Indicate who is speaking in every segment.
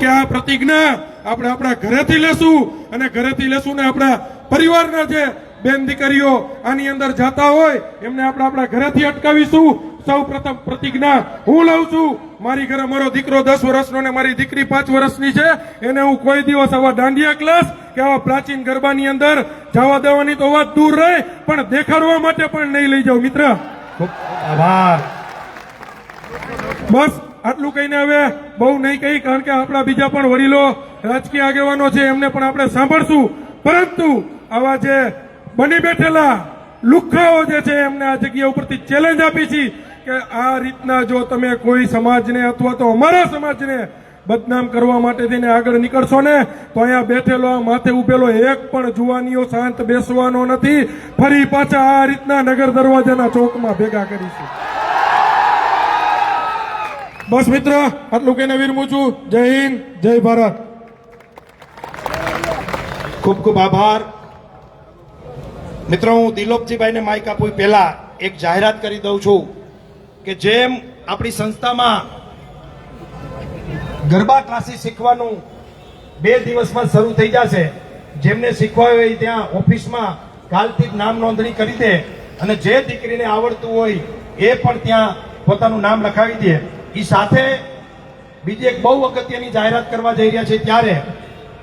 Speaker 1: કે આ પ્રતિજ્ઞા? આપણે આપણા ઘરેથી લેશું અને ઘરેથી લેશું ને આપણા પરિવારના જે બેન દીકરીઓ આની અંદર જાતા હોય એમને આપણે આપણા ઘરેથી અટકાવીશું. સૌ પ્રથમ પ્રતિજ્ઞા હું લઉં છું. મારી ઘરે મારો દીકરો દસ વર્ષનો ને મારી દીકરી પાંચ વર્ષની છે. એને હું કોઈ દિવસ આવા દાંડિયા ક્લાસ કે આવા પ્રાચીન ગરબાની અંદર જવા દેવાની તો વાત દૂર રહે પણ દેખાડવા માટે પણ નહીં લઈ જાઉં મિત્ર.
Speaker 2: આભાર.
Speaker 1: બસ આટલું કહીને હવે બહુ નહીં કહી, કારણ કે આપણા બીજા પણ વડીલો રાજકીય આગેવાનો છે, એમને પણ આપણે સાંભળશું. પરંતુ આવા જે બની બેઠેલા લુખ્ખાઓ જે છે, એમને આ જગ્યા ઉપરથી ચેલેન્જ આપી છે કે આ રીતના જો તમે કોઈ સમાજને અથવા તો અમારા સમાજને બદનામ કરવા માટે થઈને આગળ નીકળશો ને, તો અહીંયા બેઠેલો માથે ઉભેલો એક પણ જુવાનીઓ શાંત બેસવાનો નથી. ફરી પાછા આ રીતના નગર દરવાજાના ચોકમાં ભેગા કરીશું. બસ મિત્ર, આટલું કહીને વિરમું છું. જય હિન્દ, જય ભારત.
Speaker 2: ખૂબ ખૂબ આભાર. મિત્રો, હું દિલોપજીભાઈને માઇક આપું. પહેલા એક જાહેરાત કરી દઉં છું કે જેમ આપણી સંસ્થામાં ગરબા ક્લાસીસ શીખવાનું બે દિવસમાં શરૂ થઈ જશે, જેમને શીખવા હોય ત્યાં ઓફિસમાં કાલથી જ નામ નોંધણી કરી દે અને જે દીકરીને આવડતું હોય એ પણ ત્યાં પોતાનું નામ લખાવી દે. એ સાથે બીજી એક બહુ અગત્યની જાહેરાત કરવા જઈ રહ્યા છે ત્યારે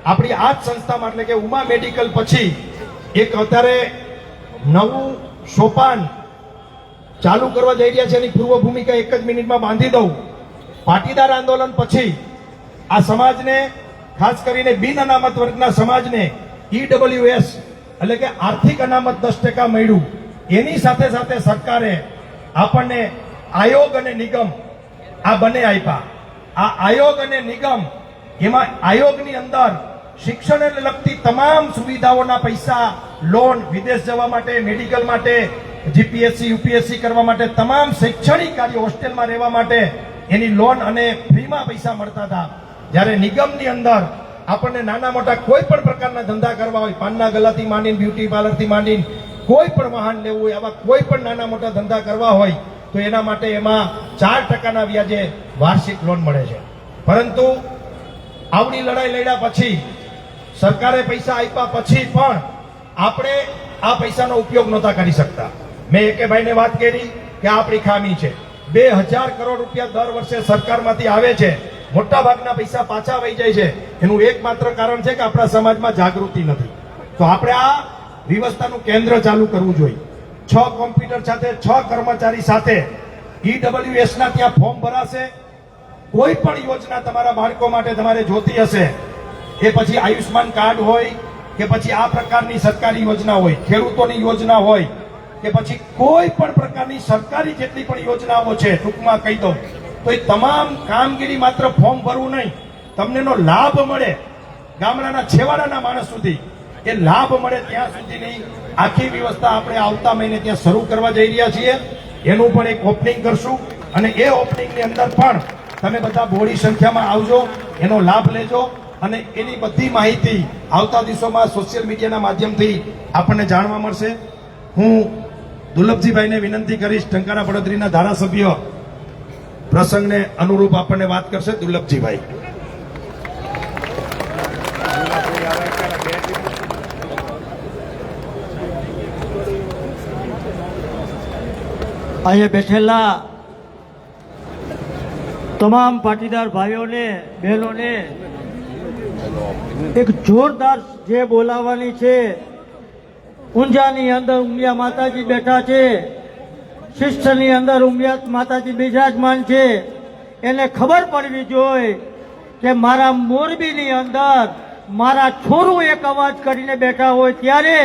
Speaker 2: આપણી આ જ સંસ્થામાં, એટલે કે ઉમા મેડિકલ પછી એક અત્યારે નવું સોપાન ચાલુ કરવા જઈ રહ્યા છે એની પૂર્વ ભૂમિકા એક જ મિનિટમાં બાંધી દઉં. પાટીદાર આંદોલન પછી આ સમાજને, ખાસ કરીને બિન અનામત વર્ગના સમાજને ઈડબ્લ્યુએસ એટલે કે આર્થિક અનામત દસ ટકા મળ્યું. એની સાથે સાથે સરકારે આપણને આયોગ અને નિગમ આ બંને આપ્યા આ આયોગ અને નિગમ, એમાં આયોગની અંદર શિક્ષણને લગતી તમામ સુવિધાઓના પૈસા લોન વિદેશ જવા માટે મેડિકલ માટે જીપીએસસી યુપીએસસી કરવા માટે, તમામ શૈક્ષણિક કાર્ય હોસ્ટેલમાં રહેવા માટે એની લોન અને ફ્રીમાં પૈસા મળતા હતા. જ્યારે નિગમની અંદર આપણને નાના મોટા કોઈ પણ પ્રકારના ધંધા કરવા હોય, પાનના ગલાથી માંડીને બ્યુટી પાર્લરથી માંડીને કોઈ પણ વાહન લેવું હોય, આવા કોઈ પણ નાના મોટા ધંધા કરવા હોય તો એના માટે એમાં ચાર ટકાના વ્યાજે વાર્ષિક લોન મળે છે. પરંતુ આવડી લડાઈ લડ્યા પછી, સરકારે પૈસા આપ્યા પછી પણ આપણે આ પૈસાનો ઉપયોગ નહોતા કરી શકતા. મેં એકે ભાઈને વાત કરી કે આપણી ખામી છે. બે હજાર કરોડ રૂપિયા દર વર્ષે સરકારમાંથી આવે છે. મોટા ભાગના પૈસા પાછા વહી જાય છે. એનું એકમાત્ર કારણ છે કે આપણા સમાજમાં જાગૃતિ નથી. તો આપણે આ વ્યવસ્થાનું કેન્દ્ર ચાલુ કરવું જોઈએ. છ કોમ્પ્યુટર સાથે, છ કર્મચારી સાથે. ઈડબ્લ્યુએસ ના ત્યાં ફોર્મ ભરાશે. કોઈ પણ યોજના તમારા બાળકો માટે તમારે જોતી હશે. એ પછી આયુષ્માન કાર્ડ હોય, કે પછી આ પ્રકારની સરકારી યોજના હોય, ખેડૂતોની યોજના હોય, કે પછી કોઈ પણ પ્રકારની સરકારી જેટલી પણ યોજનાઓ છે, ટૂંકમાં કહી દઉં, તો એ તમામ કામગીરી માત્ર ફોર્મ ભરવું નહીં. તમને લાભ મળે ગામડાના છેવાડાના માણસ સુધી. એ લાભ મળે ત્યાં સુધીની આખી વ્યવસ્થા આપણે આવતા મહિને ત્યાં શરૂ કરવા જઈ રહ્યા છીએ. એનું પણ એક ઓપનિંગ કરશું. અને એ ઓપનિંગની અંદર પણ તમે બધા બોડી સંખ્યામાં આવજો, એનો લાભ લેજો. અને એની બધી માહિતી આવતા દિવસોમાં સોશિયલ મીડિયાના માધ્યમથી આપણને જાણવા મળશે. હું દુર્લભજીભાઈને વિનંતી કરીશ, ટંકારા પડોદરીના ધારાસભ્ય પ્રસંગને અનુરૂપ આપણને વાત કરશે દુર્લભજીભાઈ.
Speaker 3: અહીંયા બેઠેલા તમામ પાટીદાર ભાઈઓને, બહેનોને એક જોરદાર જે બોલાવવાની છે, ઊંઝાની અંદર ઉમિયા માતાજી બેઠા છે, શિષ્ટની અંદર ઉમિયા માતાજી બિરાજમાન છે. એને ખબર પડવી જોઈએ કે મારા મોરબીની અંદર મારા છોરું એક અવાજ કરીને બેઠા હોય ત્યારે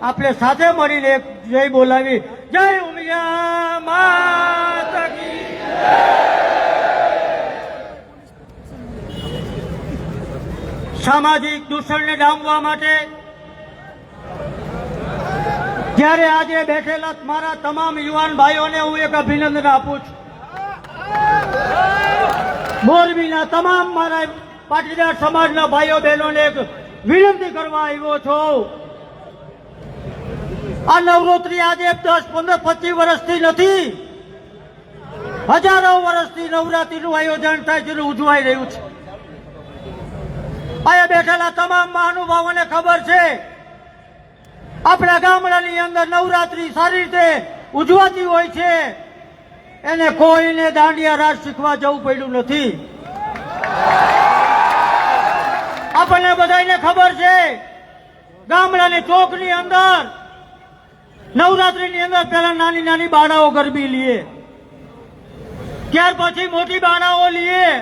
Speaker 3: આપણે સાથે મળીને એક જય બોલાવી, જય ઉમિયા માતા કી સામાજિક દૂષણને ડામવા માટે જ્યારે આજે બેઠેલા મારા તમામ યુવાન ભાઈઓને હું એક અભિનંદન આપું છું. મોરબીના તમામ મારા પાટીદાર સમાજના ભાઈઓ બહેનોને એક વિનંતી કરવા આવ્યો છું. આ નવરાત્રી આજે દસ, પંદર, પચીસ વર્ષથી નથી. હજારો વર્ષથી નવરાત્રીનું આયોજન થાય છે ઉજવાઈ રહ્યું છે. અહીંયા બેઠેલા તમામ મહાનુભાવોને ખબર છે. આપણા ગામડાની અંદર નવરાત્રી સારી રીતે ઉજવાતી હોય છે. એને કોઈને દાંડિયા રાજ શીખવા જવું પડ્યું નથી. આપણને બધાને ખબર છે. ગામડાની ચોકની અંદર નવરાત્રીની અંદર પેલા નાની નાની બાળાઓ ગરબી લીએ. ત્યાર પછી મોટી બાળાઓ લીએ.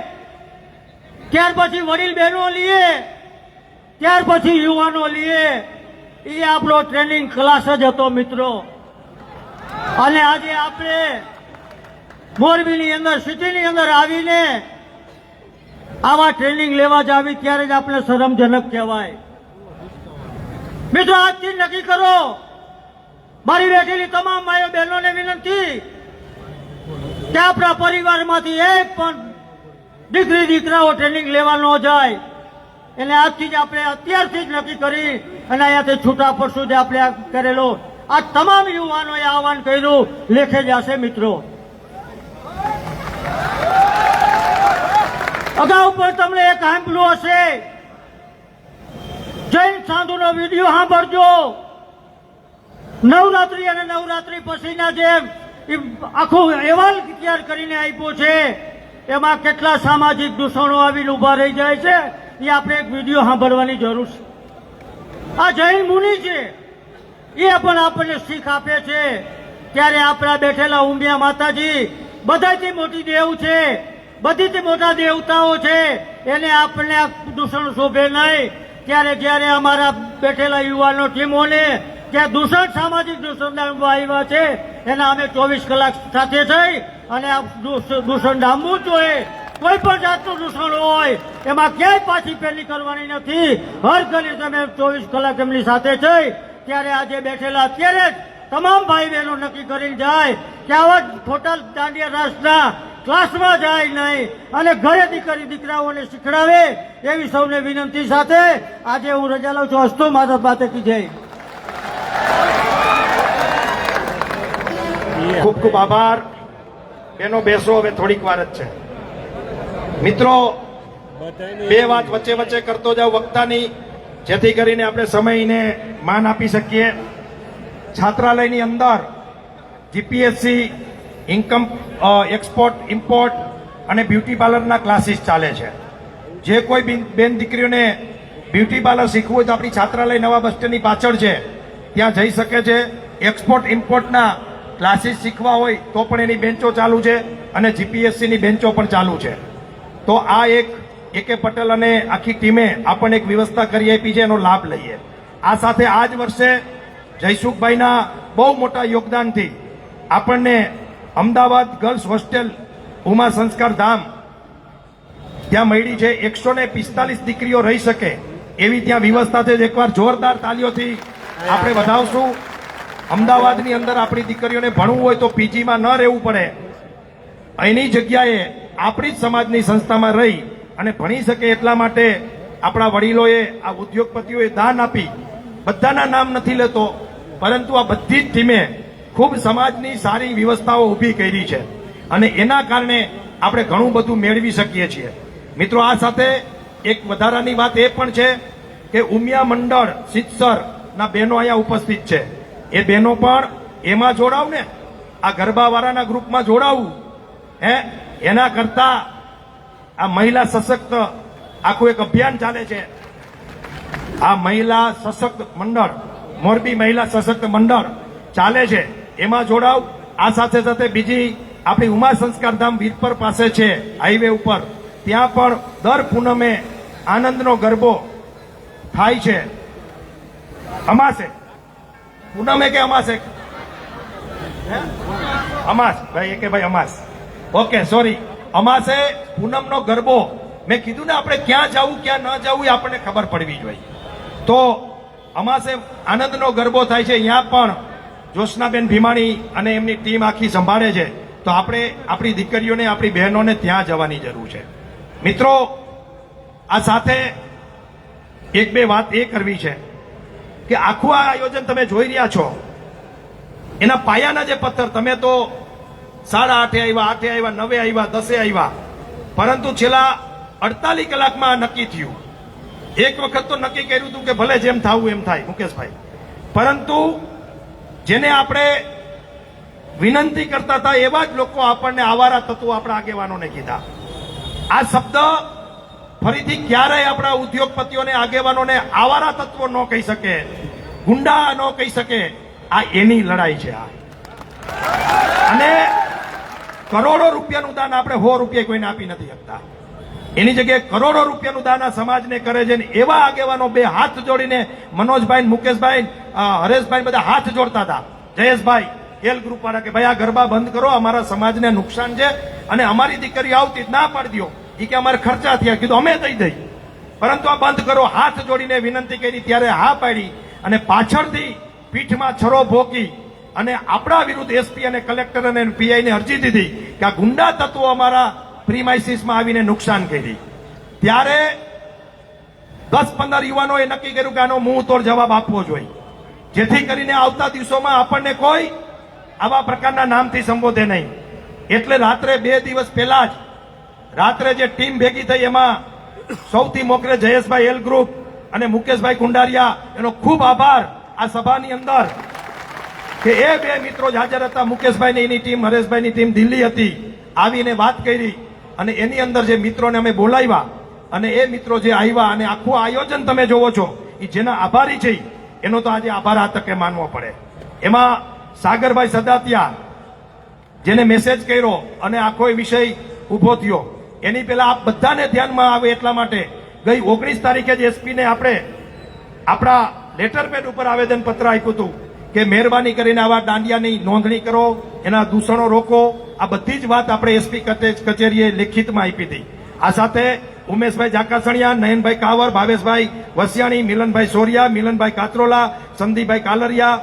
Speaker 3: ત્યાર પછી વડીલ બહેનો લીએ. ત્યાર પછી યુવાનો લીએ. એ આપણો ટ્રેનિંગ ક્લાસ જ હતો મિત્રો. અને આજે આપણે મોરબીની અંદર, સિટીની અંદર આવીને આવા ટ્રેનિંગ લેવા જ આવી, ત્યારે જ આપણે શરમજનક કહેવાય. મિત્રો, આજથી નક્કી કરો મારી બેઠેલી તમામ માયો બહેનોને વિનંતી કે આપણા પરિવારમાંથી એક પણ દીકરી દીકરાઓ ટ્રેનિંગ લેવા ન જાય. એટલે આજથી જ આપણે અત્યારથી જ નક્કી કરી અને અહીંયાથી છૂટા પડશું જે આપણે કરેલો આ તમામ યુવાનોએ આહવાન કર્યું. લેખે જશે મિત્રો. અગાઉ પણ તમને એક સાંભળ્યું હશે. જૈન સાધુનો વીડિયો સાંભળજો. નવરાત્રી અને નવરાત્રી પછીના જે આખો અહેવાલ તૈયાર કરીને આપ્યો છે, એમાં કેટલા સામાજિક દૂષણો આવીને ઊભા રહી જાય છે, એ આપણે એક વીડિયો સાંભળવાની જરૂર છે. આ જૈન મુનિ છે, એ પણ આપણને શીખ આપે છે. ત્યારે આપણા બેઠેલા ઉમિયા માતાજી બધાથી મોટી દેવ છે, બધીથી મોટા દેવતાઓ છે, એને આપણને આ દૂષણ શોભે નહીં. ત્યારે જ્યારે અમારા બેઠેલા યુવાનો ટીમોને ત્યાં દૂષણ, સામાજિક દૂષણ આવ્યા છે, એના અમે ચોવીસ કલાક સાથે થઈ અને આ દૂષણ ડામવું જોઈએ. કોઈ પણ જાતનું દૂષણ હોય, એમાં ક્યાંય પાછી પેલી કરવાની નથી. હર ઘડી તમે ચોવીસ કલાક એમની સાથે થઈ, ત્યારે આજે બેઠેલા અત્યારે જ તમામ ભાઈ બહેનો નક્કી કરીને જાય કે આવા જ ખોટા દાંડિયા રાસના ક્લાસમાં જાય નહીં અને ઘરે દીકરી, દીકરાઓને શીખડાવે એવી સૌને વિનંતી સાથે આજે હું રજા લઉં છું. હસ્તો માતા કી જય.
Speaker 2: ખૂબ ખૂબ આભાર. બેનો બેસો હવે થોડીક વાર જ છે. મિત્રો બે વાત વચ્ચે વચ્ચે કરતો જાવ વક્તાની જેથી કરીને આપણે સમયને માન આપી શકીએ. છાત્રાલયની અંદર જીપીએસસી ઇન્કમ એક્સપોર્ટ ઇમ્પોર્ટ અને બ્યુટી પાર્લરના ક્લાસીસ ચાલે છે. જે કોઈ બિન- દીકરીઓને બ્યુટી પાર્લર શીખવું હોય તો આપણી છાત્રાલય નવા બસ સ્ટેન્ડની પાછળ છે. ત્યાં જઈ શકે છે. એક્સપોર્ટ ઇમ્પોર્ટના ક્લાસીસ શીખવા હોય તો પણ એની બેન્ચો ચાલુ છે અને જીપીએસસીની બેન્ચો પણ ચાલુ છે. તો આ એક એકે પટેલ અને આખી ટીમે આપણને એક વ્યવસ્થા કરી આપી છે, એનો લાભ લઈએ. આ સાથે આ જ વર્ષે જયસુખભાઈના બહુ મોટા યોગદાનથી આપણને અમદાવાદ ગર્લ્સ હોસ્ટેલ ઉમા સંસ્કાર ધામ ત્યાં મળી છે. એકસો ને પિસ્તાલીસ દીકરીઓ રહી શકે એવી ત્યાં વ્યવસ્થા છે. એકવાર જોરદાર તાલીઓથી આપણે વધાવશું. અમદાવાદની અંદર આપણી દીકરીઓને ભણવું હોય તો પીજીમાં ન રહેવું પડે. એની જગ્યાએ આપણી જ સમાજની સંસ્થામાં રહી અને ભણી શકે એટલા માટે આપણા વડીલોએ આ ઉદ્યોગપતિઓએ દાન આપી. બધાના નામ નથી લેતો, પરંતુ આ બધી જ ટીમે ખૂબ સમાજની સારી વ્યવસ્થાઓ ઊભી કરી છે. અને એના કારણે આપણે ઘણું બધું મેળવી શકીએ છીએ. મિત્રો, આ સાથે એક વધારાની વાત એ પણ છે કે ઉમિયા મંડળ સિત્સર ના બહેનો અહીંયા ઉપસ્થિત છે. એ બહેનો પણ એમાં જોડાવ ને. આ ગરબાવાળાના ગ્રુપમાં જોડાવું. હે? એના કરતા આ મહિલા સશક્ત આખું એક અભિયાન ચાલે છે. આ મહિલા સશક્ત મંડળ, મોરબી મહિલા સશક્ત મંડળ ચાલે છે. એમાં જોડાવ. આ સાથે સાથે બીજી આપણી ઉમા સંસ્કાર ધામ વીરપર પાસે છે, હાઈવે ઉપર. ત્યાં પણ દર પૂનમે આનંદનો ગરબો થાય છે. અમાસે. પૂનમે કે અમાસ હે? અમાસ. ભાઈ કે ભાઈ અમાસ. ઓકે સોરી અમાસે પૂનમનો ગરબો. મેં કીધું ને આપણે ક્યાં જવું, ક્યાં ન જવું એ આપણને ખબર પડવી જોઈએ. તો અમાસે આનંદનો ગરબો થાય છે. અહીંયા પણ જોશનાબેન ભીમાણી અને એમની ટીમ આખી સંભાળે છે. તો આપણે આપણી દીકરીઓને, આપણી બહેનોને ત્યાં જવાની જરૂર છે. મિત્રો, આ સાથે એક બે વાત એ કરવી છે. કે આખું આ આયોજન તમે જોઈ રહ્યા છો. એના પાયાના જે પથ્થર, તમે તો સાડા આઠે આવ્યા આઠે આવ્યા, નવે આવ્યા, દસે આવ્યા. પરંતુ છેલ્લા અડતાલીસ કલાકમાં નક્કી થયું. એક વખત તો નક્કી કર્યું હતું કે ભલે જેમ થવું એમ થાય, મુકેશભાઈ. પરંતુ જેને આપણે વિનંતી કરતા હતા એવા જ લોકો આપણને આવારા તત્વો આપણા આગેવાનોને કીધા. આ શબ્દ ફરીથી ક્યારેય આપણા ઉદ્યોગપતિઓને, આગેવાનોને આવારા તત્વો ન કહી શકે, ગુંડા ન કહી શકે, આ એની લડાઈ છે આ. અને કરોડો રૂપિયાનું દાન આપણે સો રૂપિયા કોઈને આપી નથી શકતા. એની જગ્યાએ કરોડો રૂપિયાનું દાન આ સમાજને કરે છે એવા આગેવાનો બે હાથ જોડીને મનોજભાઈ મુકેશભાઈ હરેશભાઈ બધા હાથ જોડતા હતા. જયેશભાઈ, એલ ગ્રુપ વાળા કે ભાઈ આ ગરબા બંધ કરો, અમારા સમાજને નુકસાન છે અને અમારી દીકરી આવતી ના પાડી દો એ કે અમારે ખર્ચા થયા. કીધું, અમે દઈ દઈ પરંતુ આ બંધ કરો. હાથ જોડીને વિનંતી કરી, ત્યારે હા પાડી અને પાછળથી પીઠમાં છરો ભોકી અને આપણા વિરુદ્ધ એસપી અને કલેક્ટર અને પીઆઈ ને અરજી દીધી કે આ ગુંડા તત્વો અમારા પ્રીમાઇસીસમાં આવીને નુકસાન કરી. ત્યારે દસ પંદર યુવાનોએ નક્કી કર્યું કે આનો મુંહ તોડ જવાબ આપવો જોઈએ. જેથી કરીને આવતા દિવસોમાં આપણને કોઈ આવા પ્રકારના નામથી સંબોધે નહીં. એટલે રાત્રે બે દિવસ પહેલા જ રાત્રે જે ટીમ ભેગી થઈ એમાં સૌથી મોખરે જયેશભાઈ એલ ગ્રુપ અને મુકેશભાઈ કુંડારિયા, એનો ખૂબ આભાર આ સભાની અંદર. કે એ બે મિત્રો જ હાજર હતા મુકેશભાઈ એની ટીમ, હરેશભાઈની ટીમ દિલ્હી હતી, આવીને વાત કરી અને એની અંદર જે મિત્રોને અમે બોલાવ્યા અને એ મિત્રો જે આવ્યા અને આખું આયોજન તમે જોવો છો, એ જેના આભારી છે, એનો તો આજે આભાર આ તકે માનવો પડે. એમાં સાગરભાઈ સદાતિયા જેને મેસેજ કર્યો અને આખો એ વિષય ઊભો થયો. એની પહેલા આ બધાને ધ્યાનમાં આવે એટલા માટે ગઈ ઓગણીસ તારીખે જ એસપીને આપણે આપણા લેટર પેડ ઉપર આવેદન પત્ર આપ્યું હતું કે મહેરબાની કરીને આવા દાંડિયાની નોંધણી કરો, એના દૂષણો રોકો. આ બધી જ વાત આપણે એસપી કચેરીએ લેખિતમાં આપી હતી. આ સાથે ઉમેશભાઈ જાકાસણિયા, નયનભાઈ કાવર, ભાવેશભાઈ વસિયાણી, મિલનભાઈ સોરિયા, મિલનભાઈ કાતરોલા, સંદીપભાઈ કાલરિયા,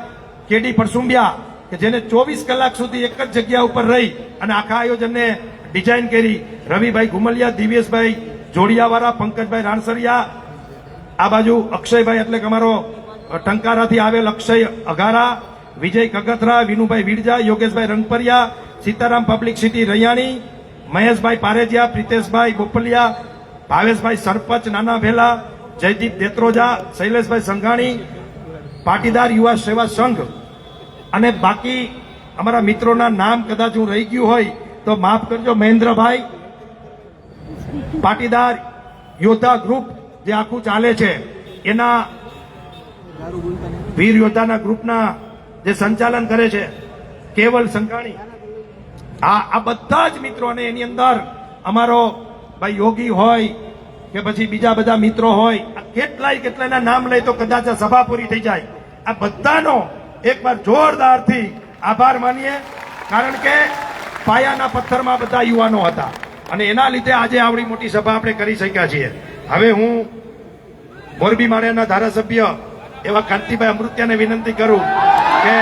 Speaker 2: કેડી પરસુંબિયા, કે જેને ચોવીસ કલાક સુધી એક જ જગ્યા ઉપર રહી અને આખા આયોજનને ડિઝાઇન કરી. રવિભાઈ ઘુમલિયા, દિવ્યેશભાઈ જોડિયાવાળા, પંકજભાઈ રાણસરિયા. આ બાજુ અક્ષયભાઈ એટલે કે અમારો ટંકારાથી આવેલ અક્ષય અઘારા, વિજય કગથરા, વિનુભાઈ વિરજા, યોગેશભાઈ રંગપરિયા, સીતારામ પબ્લિક સિટી રૈયાણી, મહેશભાઈ પારેજિયા, પ્રિતેશભાઈ બોપલિયા, ભાવેશભાઈ સરપંચ, નાના ભેલા, જયદીપ દેત્રોજા, શૈલેષભાઈ સંઘાણી, પાટીદાર યુવા સેવા સંઘ. અને બાકી અમારા મિત્રોના નામ કદાચ હું રહી ગયું હોય તો માફ કરજો, મહેન્દ્રભાઈ. પાટીદાર યોદ્ધા ગ્રુપ જે આખું ચાલે છે, એના વીર યોદ્ધાના ગ્રુપના જે સંચાલન કરે છે, કેવલ સંઘાણી. આ આ બધા જ મિત્રોને એની અંદર અમારો ભાઈ યોગી હોય કે પછી બીજા બધા મિત્રો હોય, આ કેટલાય કેટલાયના નામ લઈ તો કદાચ આ સભા પૂરી થઈ જાય. આ બધાનો એકવાર જોરદારથી આભાર માનીએ, કારણ કે પાયાના પથ્થરમાં બધા યુવાનો હતા. અને એના લીધે આજે આવડી મોટી સભા આપણે કરી શક્યા છીએ. હવે હું મોરબી માળિયાના ધારાસભ્ય એવા કાંતિભાઈ અમૃત્યાને વિનંતી કરું કે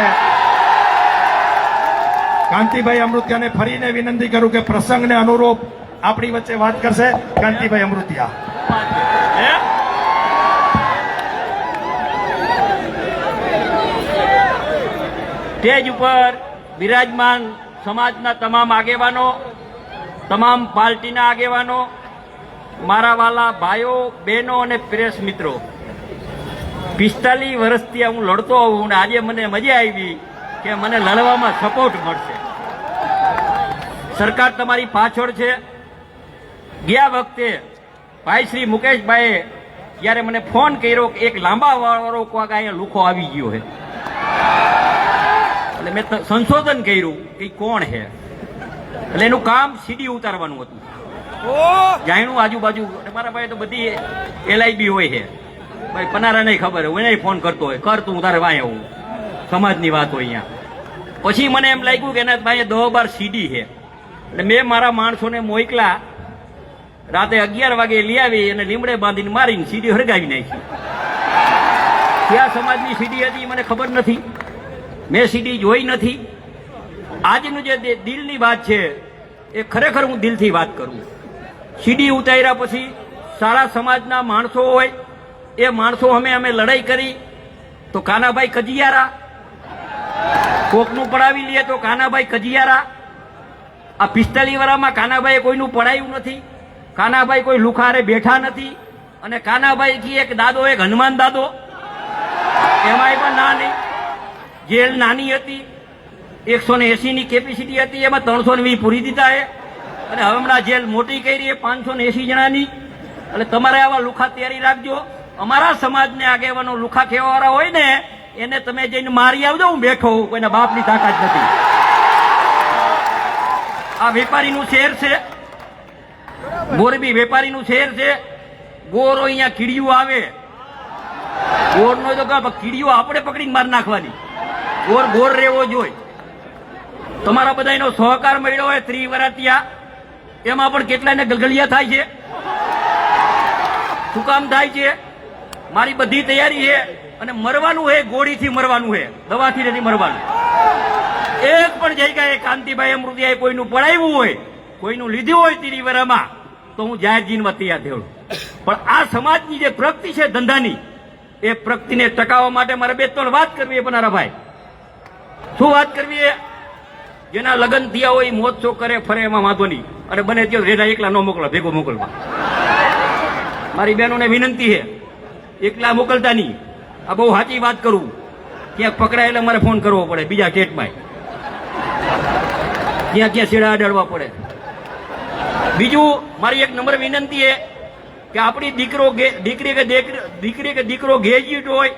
Speaker 2: કાંતિભાઈ અમૃત્યાને ફરીને વિનંતી કરું કે પ્રસંગને અનુરૂપ આપણી વચ્ચે વાત કરશે કાંતિભાઈ અમૃતિયા.
Speaker 4: સ્ટેજ ઉપર બિરાજમાન સમાજના તમામ આગેવાનો, તમામ પાર્ટીના આગેવાનો, મારા વાલા ભાઈઓ, બહેનો અને પ્રેસ મિત્રો, પિસ્તાલીસ વર્ષથી હું લડતો હોઉં અને આજે મને મજા આવી કે મને લડવામાં સપોર્ટ મળશે. સરકાર તમારી પાછળ છે. ગયા વખતે ભાઈ શ્રી મુકેશભાઈએ જ્યારે મને ફોન કર્યો કે એક લાંબા વાળો કોઈક અહીંયા લુખો આવી ગયો છે. એટલે મેં સંશોધન કર્યું કે કોણ છે. એટલે એનું કામ સીડી ઉતારવાનું હતું. જાણ્યું આજુબાજુ મારા પાસે તો બધી એલઆઈબી હોય છે. ભાઈ પનારા નહીં ખબર હોય એને ફોન કરતો હોય. કર તું તારે વાંય આવું. સમાજની વાત હોય અહીંયા. પછી મને એમ લાગ્યું કે એના પાસે દહ બાર સીડી છે. એટલે મેં મારા માણસોને મોકલા. રાતે અગિયાર વાગે લઈ આવી અને લીમડે બાંધીને મારીને સીડી હળગાવી નાખી. ક્યાં સમાજની સીડી હતી મને ખબર નથી. મેં સીડી જોઈ નથી. આજનું જે દિલની વાત છે, એ ખરેખર હું દિલથી વાત કરું. સીડી ઉતાર્યા પછી સારા સમાજના માણસો હોય, એ માણસો અમે અમે લડાઈ કરી, તો કાનાભાઈ કજિયારા કોકનું પડાવી લઈએ તો કાનાભાઈ કજિયારા આ પિસ્તાલીસ વાળામાં કાનાભાઈએ કોઈનું પડાયું નથી. કાનાભાઈ કોઈ લુખારે બેઠા નથી. અને કાનાભાઈ એક દાદો, એક હનુમાન દાદો. એમાંય પણ ના નહીં. જેલ નાની હતી, એકસો ને એસી ની કેપેસિટી હતી, એમાં ત્રણસો ને વીસ પૂરી દીધા એ અને હમણાં જેલ મોટી કરી પાંચસો ને એસી જણાની. એટલે તમારે આવા લુખા તૈયારી રાખજો. અમારા સમાજને આગેવાનો લુખા ખેવાવાળા હોય ને, એને તમે જઈને મારી આવજો, હું બેઠો હું કોઈના બાપની તાકાત નથી. આ વેપારીનું શહેર છે. મોરબી વેપારીનું શહેર છે. ગોરો અહીંયા કીડિયું આવે. ગોર નો તો કીડિયું આપણે પકડીને મારી નાખવાની. ગોર ગોર રહેવો જોઈએ. તમારા બધાનો સહકાર મળ્યો હોય ત્રિવરાતિયા, એમાં પણ કેટલાને ગલગલિયા થાય છે? શું કામ થાય છે? મારી બધી તૈયારી છે અને મરવાનું છે ગોળીથી મરવાનું છે દવાથી નથી મરવાનું. એક પણ જગ્યાએ કાંતિભાઈ અમૃતિયાએ કોઈનું પડાવ્યું હોય, કોઈનું લીધું હોય તિરિવરામાં, તો હું જાહેર જીનમાં તૈયાર થયો. પણ આ સમાજની જે પ્રગતિ છે ધંધાની, એ પ્રગતિને ટકાવવા માટે મારે બે ત્રણ વાત કરવી એ છે પનારાભાઈ. શું વાત કરવી જેના લગ્ન થયા હોય, મોત શો કરે ફરે એમાં વાંધો નહીં. અને બને ત્યાં રેડા એકલા ન મોકલો, ભેગો મોકલવા. મારી બહેનોને વિનંતી છે, એકલા મોકલતા નહીં. આ બહુ સાચી વાત કરું. ક્યાંક પકડાય એટલે મારે ફોન કરવો પડે, બીજા સ્ટેટમાં ક્યાં ક્યાં શેડા અડાડવા પડે. બીજું, મારી એક નંબર વિનંતી છે કે આપણી દીકરો દીકરી કે દીકરી કે દીકરો ગ્રેજ્યુએટ હોય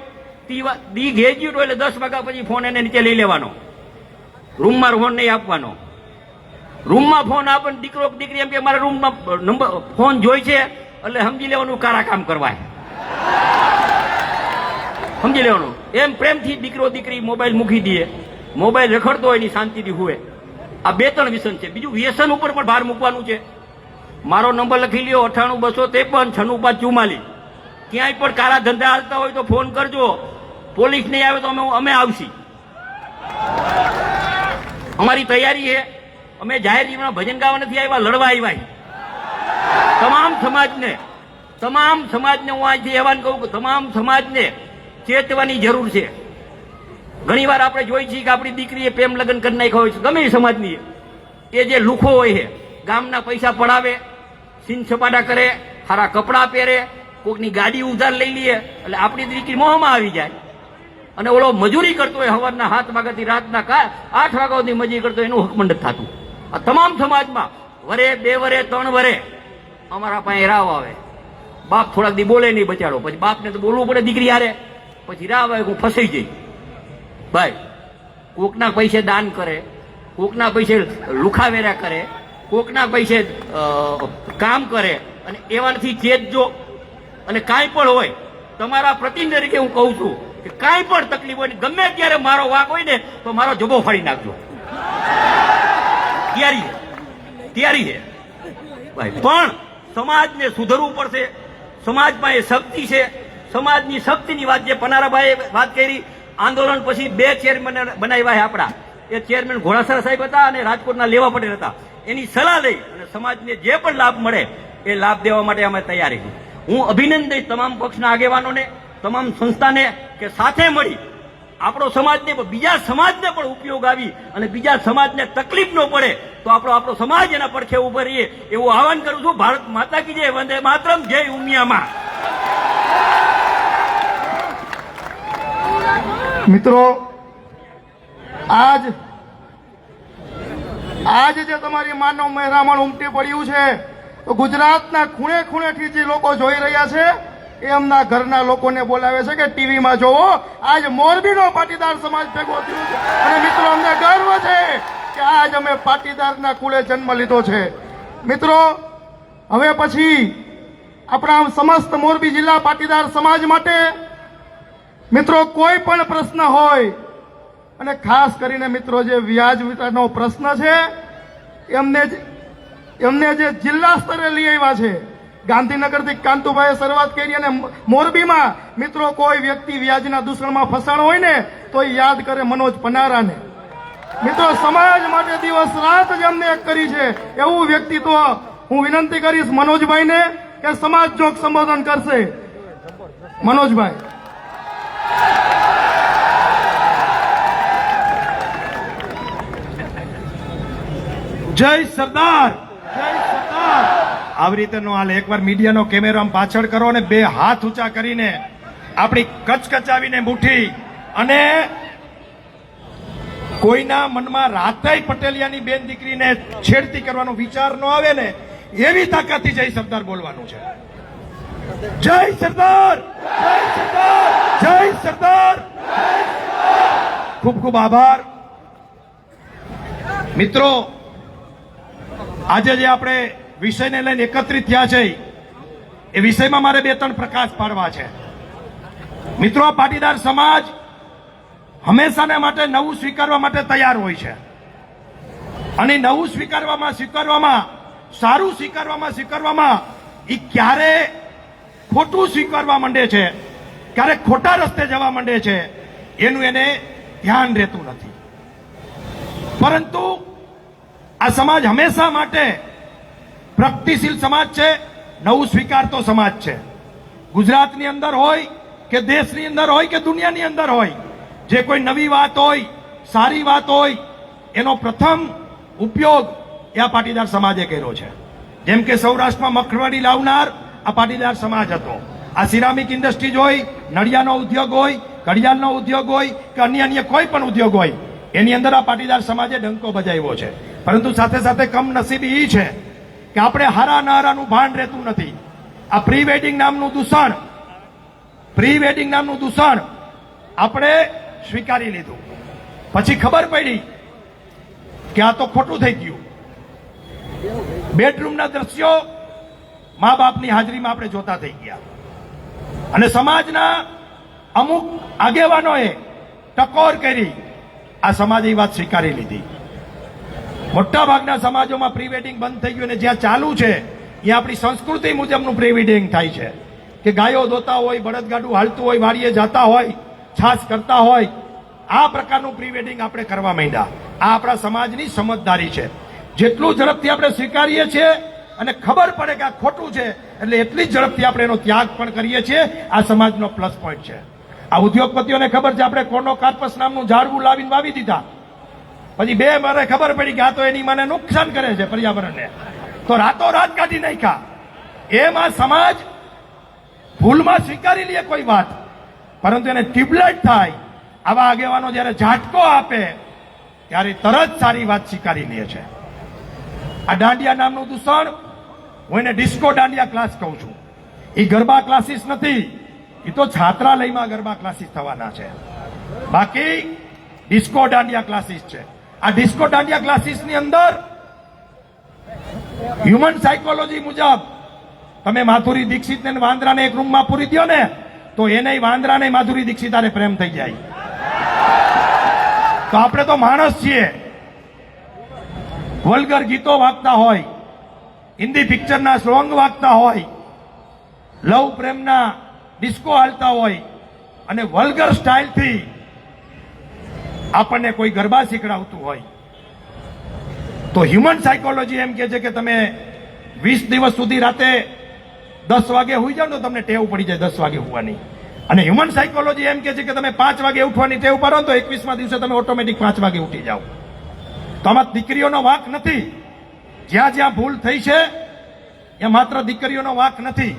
Speaker 4: દી ઘેજ્યું તો એટલે દસ વાગ્યા પછી ફોન એને નીચે લઈ લેવાનો. રૂમમાં ફોન નહીં આપવાનો. રૂમમાં ફોન આપે દીકરો દીકરી એમ કે મારા રૂમમાં નંબર ફોન જોઈ છે એટલે સમજી લેવાનું કારા કામ કરવાય. સમજી લેવાનું. એમ પ્રેમથી દીકરો દીકરી મોબાઈલ મૂકી દઈએ મોબાઈલ રખડતો હોય એની શાંતિથી હોય આ બે ત્રણ વ્યસન છે. બીજું વ્યસન ઉપર પણ ભાર મૂકવાનું છે. મારો નંબર લખી લ્યો, અઠાણું, બસો ત્રેપન, છન્નું, પાંચ ચુમ્માલીસ ક્યાંય પણ કાળા ધંધા હાલતા હોય તો ફોન કરજો. પોલીસ નહીં આવે તો અમે અમે આવશી. અમારી તૈયારી છે, અમે જાહેર જીવનમાં ભજન ગાવા નથી આવ્યા, લડવા આવ્યા તમામ સમાજને તમામ સમાજને હું આજથી એવાન કહું કે તમામ સમાજને ચેતવાની જરૂર છે. ઘણીવાર આપણે જોઈ છીએ કે આપણી દીકરીએ પ્રેમ લગ્ન કરી નાખ્યા હોય છે. ગમે સમાજની એ. જે લુખો હોય છે, ગામના પૈસા પડાવે, સીન છપાટા કરે સારા કપડાં પહેરે, કોકની ગાડી ઉધાર લઈ લઈએ એટલે આપણી દીકરી મોહમાં આવી જાય. અને ઓલો મજૂરી કરતો હોય સવારના સાત વાગ્યાથી રાતના કા- આઠ વાગ્યા સુધી મજૂરી કરતો એનું હકમંડ થતું. આ તમામ સમાજમાં વરે, બે વરે, ત્રણ વરે અમારા પાસે રાવ આવે. બાપ થોડાક દી બોલે નહીં બચાડો પછી બાપને તો બોલવું પડે દીકરી હારે. પછી રાવ આવે, હું ફસાઈ જઈ. ભાઈ, કોકના પૈસે દાન કરે, કોકના પૈસે લુખાવેરા કરે, કોકના પૈસે કામ કરે અને એવાથી ચેતજો અને કાંઈ પણ હોય, તમારા પ્રતિનિધિ તરીકે હું કહું છું કે કાંઈ પણ તકલીફ હોય ને ગમે ત્યારે મારો વાક હોય ને તો મારો જબો ફાડી નાખજો. તૈયારી છે તૈયારી છે પણ સમાજને સુધરવું પડશે. સમાજમાં એ શક્તિ છે. સમાજની શક્તિની વાત જે પનારાભાઈએ વાત કરી આંદોલન પછી બે ચેરમેન બનાવ્યા છે આપણા. એ ચેરમેન ઘોડાસરા સાહેબ હતા અને રાજકોટના લેવા પટેલ હતા. એની સલાહ લઈ અને સમાજને જે પણ લાભ મળે એ લાભ દેવા માટે અમે તૈયારી છીએ. હું અભિનંદન તમામ પક્ષના આગેવાનોને તમામ સંસ્થાને કે સાથે મળી આપણો સમાજને બીજા સમાજને પણ ઉપયોગ આવી અને બીજા સમાજને તકલીફ ન પડે, તો આપણો આપણો સમાજ એના પડખે ઊભો રહીએ. એવું આહવાન કરું છું, ભારત માતા કી જય, વંદે માતરમ, જય ઉમિયામાં.
Speaker 5: મિત્રો, આજ આજ જે તમારી માનવ મહેરામણ ઉમટી પડ્યું છે, તો ગુજરાતના ખૂણે ખૂણેથી જે લોકો જોઈ રહ્યા છે એમના ઘરના લોકોને બોલાવે છે કે ટીવીમાં જોવો. આજ મોરબીનો પાટીદાર સમાજ ભેગો થયો છે. અને મિત્રો, અમને ગર્વ છે કે આજ અમે પાટીદારના કુળે જન્મ લીધો છે. મિત્રો, હવે પછી આપણા સમસ્ત મોરબી જિલ્લા પાટીદાર સમાજ માટે મિત્રો, કોઈ પણ પ્રશ્ન હોય, અને ખાસ કરીને મિત્રો, જે વ્યાજ વિતરણનો પ્રશ્ન છે, એમને એમને જે જિલ્લા સ્તરે લઈ આવ્યા છે ગાંધીનગરથી કાંતુભાઈએ શરૂઆત કરી અને મોરબીમાં મિત્રો કોઈ વ્યક્તિ વ્યાજના દૂષણમાં ફસાણો હોય ને તો યાદ કરે મનોજ પનારાને. મિત્રો સમાજ માટે દિવસ રાત જ અમને એક કરી છે. એવું વ્યક્તિત્વ હું વિનંતી કરીશ મનોજભાઈને કે સમાજ જોગ સંબોધન કરશે. મનોજભાઈ.
Speaker 1: જય સરદાર. જય સરદાર.
Speaker 2: આવી રીતે નો હાલે એકવાર મીડિયાનો કેમેરો પાછળ કરો ને બે હાથ ઊંચા કરીને આપણી કચકચાવીને મુઠ્ઠી અને કોઈના મનમાં રાતાઈ પટેલિયાની બેન દીકરીને છેડતી કરવાનો વિચાર ન આવે ને, એવી તાકાતથી જય સરદાર બોલવાનું છે. જય સરદાર! જય સરદાર! ખૂબ ખૂબ આભાર. મિત્રો, આજે જે આપણે વિષયને લઈને એકત્રિત થયા છે. એ વિષયમાં મારે બે ત્રણ પ્રકાશ પાડવા છે. મિત્રો પાટીદાર સમાજ હંમેશાને માટે નવું સ્વીકારવા માટે તૈયાર હોય છે. અને નવું સ્વીકારવામાં સ્વીકારવામાં, સારું સ્વીકારવામાં સ્વીકારવામાં એ ક્યારે ખોટું સ્વીકારવા માંડે છે, ક્યારે ખોટા રસ્તે જવા માંડે છે, એનું એને ધ્યાન રહેતું નથી. પરંતુ આ સમાજ હંમેશા માટે પ્રગતિશીલ સમાજ છે, નવું સ્વીકારતો સમાજ છે. ગુજરાતની અંદર હોય કે દેશની અંદર હોય કે દુનિયાની અંદર હોય, જે કોઈ નવી વાત હોય, સારી વાત હોય, એનો પ્રથમ ઉપયોગ એ આ પાટીદાર સમાજે કર્યો છે. જેમ કે સૌરાષ્ટ્રમાં મખરવાડી લાવનાર આ પાટીદાર સમાજ હતો. આ સિરામિક ઇન્ડસ્ટ્રીઝ હોય નડિયાનો ઉદ્યોગ હોય, ઘડિયાળનો ઉદ્યોગ હોય કે અન્ય અન્ય કોઈ પણ ઉદ્યોગ હોય, એની અંદર આ પાટીદાર સમાજે ડંકો બજાવ્યો છે. પરંતુ સાથે સાથે કમનસીબી એ છે કે આપણે હારા નારાનું ભાન રહેતું નથી. આ પ્રી વેડિંગ નામનું દૂષણ. પ્રી વેડિંગ નામનું દૂષણ આપણે સ્વીકારી લીધું. પછી ખબર પડી કે આ તો ખોટું થઈ ગયું. બેડરૂમના દ્રશ્યો મા બાપની હાજરીમાં આપણે જોતા થઈ ગયા. અને સમાજના અમુક આગેવાનોએ ટકોર કરી આ સમાજ એ વાત સ્વીકારી લીધી. મોટા ભાગના સમાજોમાં પ્રી વેડિંગ બંધ થઈ ગયું અને જ્યાં ચાલુ છે એ આપણી સંસ્કૃતિ મુજબનું પ્રી વેડિંગ થાય છે. કે ગાયો ધોતા હોય, બળદગાડું હાલતું હોય, વાડીએ જતા હોય છાસ કરતા હોય, આ પ્રકારનું પ્રી વેડિંગ આપણે કરવા માંડ્યા. આ આપણા સમાજની સમજદારી છે. જેટલું ઝડપથી આપણે સ્વીકારીએ છીએ અને ખબર પડે કે આ ખોટું છે, એટલે એટલી જ ઝડપથી આપણે એનો ત્યાગ પણ કરીએ છીએ. આ સમાજનો પ્લસ પોઈન્ટ છે. આ ઉદ્યોગપતિઓને ખબર છે, આપણે કોનો કાર્પસ નામનું ઝાડવું લાવીને વાવી દીધા. પછી બે મારે ખબર પડી કે આ તો એની મને નુકસાન કરે છે પર્યાવરણને. તો રાતો રાત કાઢી નાખ્યા. એમાં સમાજ ભૂલમાં સ્વીકારી લે કોઈ વાત. પરંતુ એને ટ્યુબલાઇટ થાય. આવા આગેવાનો જ્યારે ઝાટકો આપે, ત્યારે તરત સારી વાત સ્વીકારી લે છે. આ દાંડિયા નામનું દૂષણ, હું એને ડિસ્કો દાંડિયા ક્લાસ કહું છું. એ ગરબા ક્લાસીસ નથી. એ તો છાત્રાલયમાં ગરબા ક્લાસીસ થવાના છે. બાકી ડિસ્કો દાંડિયા ક્લાસીસ છે. આ ડિસ્કો દાંડિયા ક્લાસીસની અંદર હ્યુમન સાયકોલોજી મુજબ તમે માધુરી દીક્ષિત ને વાંદરાને એક રૂમમાં પૂરી દો ને, તો એને વાંદરાને માધુરી દીક્ષિત હારે પ્રેમ થઈ જાય. તો આપણે તો માણસ છીએ. વલગર ગીતો વાગતા હોય, હિન્દી પિક્ચરના સોંગ વાગતા હોય, લવ પ્રેમના ડિસ્કો હાલતા હોય, અને વલ્ગર સ્ટાઇલથી આપણને કોઈ ગરબા શીખડાવતું હોય. તો હ્યુમન સાયકોલોજી એમ કે છે કે તમે વીસ દિવસ સુધી રાતે દસ વાગે હોઈ ને તો તમને ટેવ પડી જાય દસ વાગે હોવાની. અને હ્યુમન સાયકોલોજી એમ કે છે કે તમે પાંચ વાગે ઉઠવાની ટેવ પાડો તો એકવીસમાં દિવસે તમે ઓટોમેટિક પાંચ વાગે ઉઠી જાઓ. તો આમાં દીકરીઓનો વાંક નથી. જ્યાં જ્યાં ભૂલ થઈ છે એ માત્ર દીકરીઓનો વાંક નથી.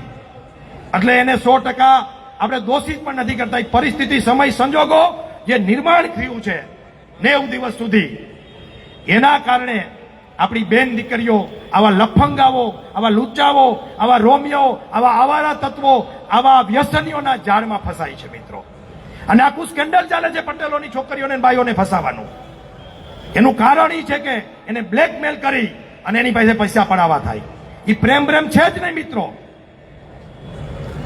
Speaker 2: એટલે એને સો ટકા આપણે દોષિત પણ નથી કરતા. પરિસ્થિતિ સમય સંજોગો જે નિર્માણ થયું છે નેવ દિવસ સુધી. એના કારણે આપણી બેન દીકરીઓ, આવા લફંગાઓ, આવા લુચ્ચાઓ, આવા રોમિયો, આવા આવારા તત્વો, આવા વ્યસનીઓના જાળમાં ફસાય છે મિત્રો. અને આખું સ્કેન્ડલ ચાલે છે પટેલોની છોકરીઓને ભાઈઓને ફસાવાનું. એનું કારણ એ છે કે એને બ્લેકમેલ કરી અને એની પાસે પૈસા પડાવવા થાય. એ પ્રેમ પ્રેમ છે જ નહીં મિત્રો.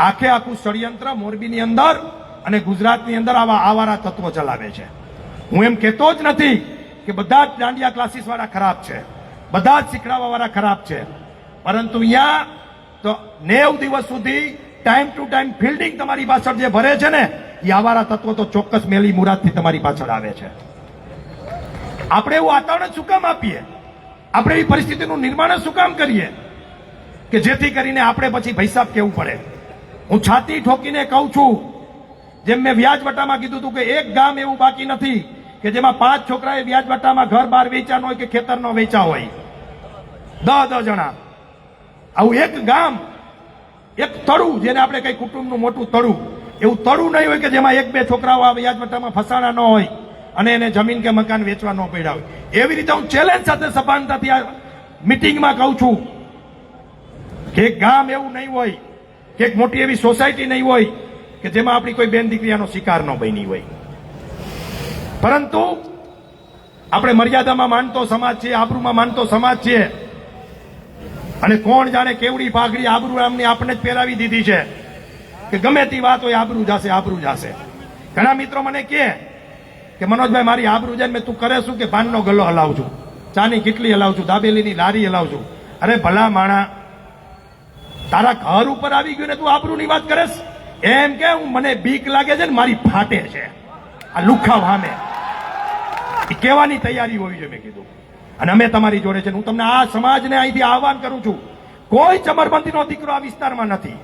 Speaker 2: આખે આખું ષડયંત્ર મોરબીની અંદર અને ગુજરાતની અંદર આવા આવારા તત્વો ચલાવે છે. હું એમ કહેતો જ નથી કે બધા જ દાંડિયા ક્લાસીસ વાળા ખરાબ છે. બધા જ શીખડાવવા વાળા ખરાબ છે. પરંતુ અહીંયા તો નેવ દિવસ સુધી ટાઈમ ટુ ટાઈમ ફિલ્ડિંગ તમારી પાછળ જે ભરે છે ને, એ આવારા તત્વો તો ચોક્કસ મેલી મુરાદથી તમારી પાછળ આવે છે. આપણે એવું વાતાવરણ શું કામ આપીએ? આપણે એવી પરિસ્થિતિનું નિર્માણ શું કામ કરીએ? કે જેથી કરીને આપણે પછી ભૈસાબ કેવું પડે? હું છાતી ઠોકીને કહું છું જેમ મેં વ્યાજવટામાં કીધું હતું કે એક ગામ એવું બાકી નથી કે જેમાં પાંચ છોકરાએ વ્યાજવટામાં ઘર બહાર વેચાનો હોય કે ખેતરનો વેચા હોય. દહ દહ જણા. આવું એક ગામ, એક તળું જેને આપણે કઈ કુટુંબનું મોટું તળું. એવું તળું નહીં હોય કે જેમાં એક બે છોકરાઓ આ વ્યાજવટામાં ફસાણા ન હોય અને એને જમીન કે મકાન વેચવા ન પડ્યા હોય. એવી રીતે હું ચેલેન્જ સાથે સભાનતાથી આ મિટિંગમાં કહું છું કે ગામ એવું નહીં હોય, કે એક મોટી એવી સોસાયટી નહીં હોય કે જેમાં આપણી કોઈ બેન દીકરીયાનો શિકાર ન બની હોય. પરંતુ આપણે મર્યાદામાં માનતો સમાજ છીએ, આબરૂમાં માનતો સમાજ છીએ. અને કોણ જાણે કેવડી પાઘડી આબરૂ આમની આપણે જ પહેરાવી દીધી છે કે ગમે તે વાત હોય આબરૂ જાશે આબરૂ જાશે. ઘણા મિત્રો મને કહે કે, મનોજભાઈ, મારી આબરૂ જાય મેં તું કરે શું કે પાનનો ગલ્લો હલાવું છું ચાની કેટલી હલાવું છું દાબેલીની લારી હલાવું છું અરે ભલા માણા, તારા ઘર ઉપર આવી ગયું ને તું આબરૂની વાત કરેશ એમ કે હું મને બીક લાગે છે ને મારી ફાટે છે. આ લુખા વામે. એ કહેવાની તૈયારી હોવી જોઈએ, મેં કીધું. અને અમે તમારી જોડે છે હું તમને આ સમાજને અહીંથી આહવાન કરું છું. કોઈ ચમરબંધીનો દીકરો આ વિસ્તારમાં નથી.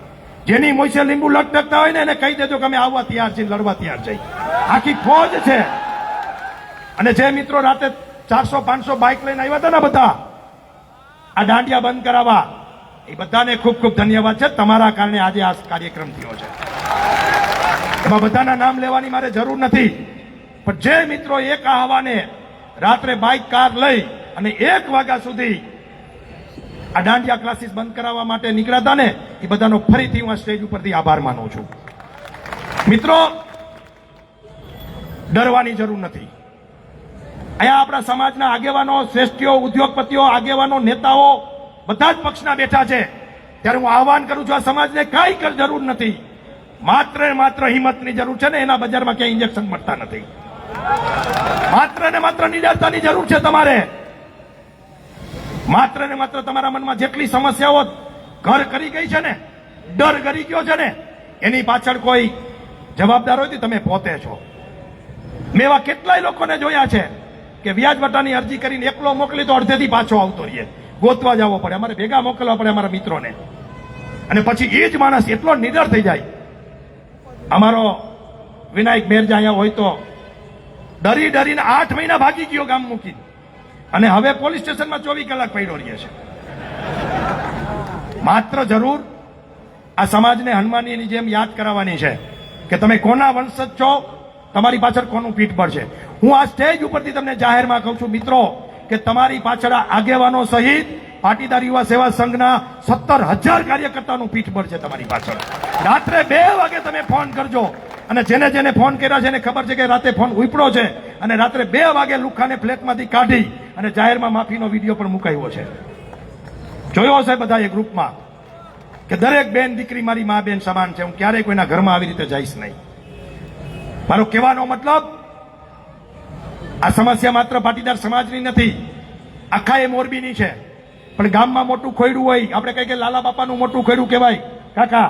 Speaker 2: જેની મોસે લીંબુ લટકતા હોય ને એને કહી દેજો કે અમે આવવા તૈયાર છીએ, લડવા તૈયાર છીએ. આખી ફોજ છે. અને જે મિત્રો રાતે ચારસો, પાંચસો બાઇક લઈને આવ્યા હતા ને બધા, આ દાંડિયા બંધ કરાવવા, એ બધાને ખૂબ ખૂબ ધન્યવાદ છે. તમારા કારણે આજે આ કાર્યક્રમ થયો છે. એમાં બધાના નામ લેવાની મારે જરૂર નથી. પણ જે મિત્રો એક આહવાને રાત્રે બાઇક કાર લઈ અને એક વાગ્યા સુધી આ દાંડિયા ક્લાસીસ બંધ કરાવવા માટે નીકળ્યા હતા ને, એ બધાનો ફરીથી હું આ સ્ટેજ ઉપરથી આભાર માનું છું. મિત્રો, ડરવાની જરૂર નથી. અહીંયા આપણા સમાજના આગેવાનો, શ્રેષ્ઠીઓ, ઉદ્યોગપતિઓ, આગેવાનો, નેતાઓ બધા જ પક્ષના બેઠા છે. ત્યારે હું આહવાન કરું છું, આ સમાજને કાંઈ જરૂર નથી. માત્ર ને માત્ર હિંમતની જરૂર છે ને એના બજારમાં ક્યાંય ઇન્જેક્શન મળતા નથી. માત્ર ને માત્ર નિડરતાની જરૂર છે તમારે. માત્ર ને માત્ર તમારા મનમાં જેટલી સમસ્યાઓ ઘર કરી ગઈ છે ને, ડર કરી ગયો છે ને, એની પાછળ કોઈ જવાબદાર હોય તમે પોતે છો. મેં એવા કેટલાય લોકોને જોયા છે કે વ્યાજ વટાની અરજી કરીને એકલો મોકલી તો અડધેથી પાછો આવતો રહીએ ગોતવા જવો પડે, અમારે ભેગા મોકલવા પડે અમારા મિત્રોને. અને પછી એ જ માણસ એટલો નિડર થઈ જાય અમારો વિનાયક મેરજા અહીંયા હોય તો ડરી ડરીને આઠ મહિના ભાગી ગયો ગામ મૂકી અને હવે પોલીસ સ્ટેશનમાં ચોવીસ કલાક પડ્યો રહે છે. માત્ર જરૂર આ સમાજને હનુમાનીની જેમ યાદ કરાવવાની છે કે તમે કોના વંશજ છો, તમારી પાછળ કોનું પીઠ બળ છે. હું આ સ્ટેજ ઉપરથી તમને જાહેરમાં કહું છું, મિત્રો, કે તમારી પાછળ આગેવાનો સહિત પાટીદાર યુવા સેવા સંઘના સત્તર હજાર કાર્યકર્તાનું પીઠ બળ છે તમારી પાછળ. રાત્રે બે વાગે તમે ફોન કરજો. અને જેને જેને ફોન કર્યા છે એને ખબર છે કે રાતે ફોન ઉપડો છે. અને રાત્રે બે વાગે લુખાને ફ્લેટમાંથી કાઢી અને જાહેરમાં માફીનો વીડિયો પણ મુકાયો છે. જોયો હશે બધા એ ગ્રુપમાં કે દરેક બેન દીકરી મારી મા બેન સમાન છે. હું ક્યારેય કોઈના ઘરમાં આવી રીતે જઈશ નહીં. મારો કહેવાનો મતલબ, આ સમસ્યા માત્ર પાટીદાર સમાજની નથી આખા એ મોરબીની છે. પણ ગામમાં મોટું ખોયડું હોય, આપણે કહીએ કે લાલા બાપાનું મોટું ખોયડું કહેવાય. કાકા,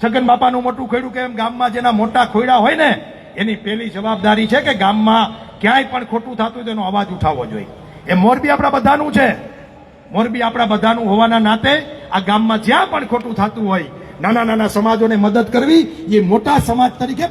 Speaker 2: છગન બાપાનું મોટું ખોયડું કે એમ ગામમાં જેના મોટા ખોયડા હોય ને, એની પહેલી જવાબદારી છે કે ગામમાં ક્યાંય પણ ખોટું થતું તેનો અવાજ ઉઠાવવો જોઈએ. એ મોરબી આપણા બધાનું છે. મોરબી આપણા બધાનું હોવાના નાતે આ ગામમાં જ્યાં પણ ખોટું થતું હોય, નાના નાના સમાજોને મદદ કરવી, એ મોટા સમાજ તરીકે